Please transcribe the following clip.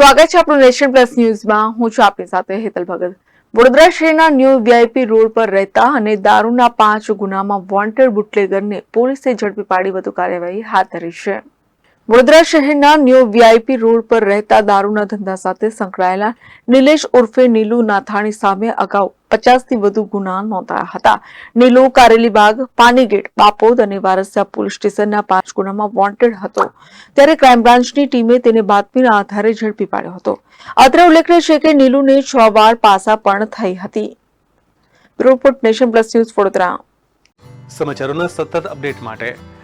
સ્વાગત છે આપણું નેશન પ્લસ ન્યૂઝમાં હું છું આપની સાથે હેતલ ભગત. વડોદરા શહેરના ન્યૂ વીઆઈપી રોડ પર રહેતા અને દારૂના પાંચ ગુનામાં વોન્ટેડ બુટલેગરને પોલીસે ઝડપી પાડી વધુ કાર્યવાહી હાથ ધરી છે. વડોદરા શહેરના ન્યૂ વીઆઈપી રોડ પર રહેતા દારૂના ધંધા સાથે સંકળાયેલા નિલેશ ઉર્ફે નીલુ નાથાણી સામે અગાઉ પચાસથી વધુ ગુના નોંધાયા હતા. નીલુ કારેલીબાગ, પાનીગેટ, બાપોદ અને વારસિયા પોલીસ સ્ટેશનના પાંચ ગુનામાં વોન્ટેડ હતો. ત્યારે ક્રાઇમ બ્રાન્ચની ટીમે તેને બાતમીના આધારે ઝડપી પાડ્યો હતો. અત્રે ઉલ્લેખનીય છે કે નીલુને છ વાર પાસા પણ થઈ હતી. Report nation plus news Vadodara. સમાચારોના સતત અપડેટ માટે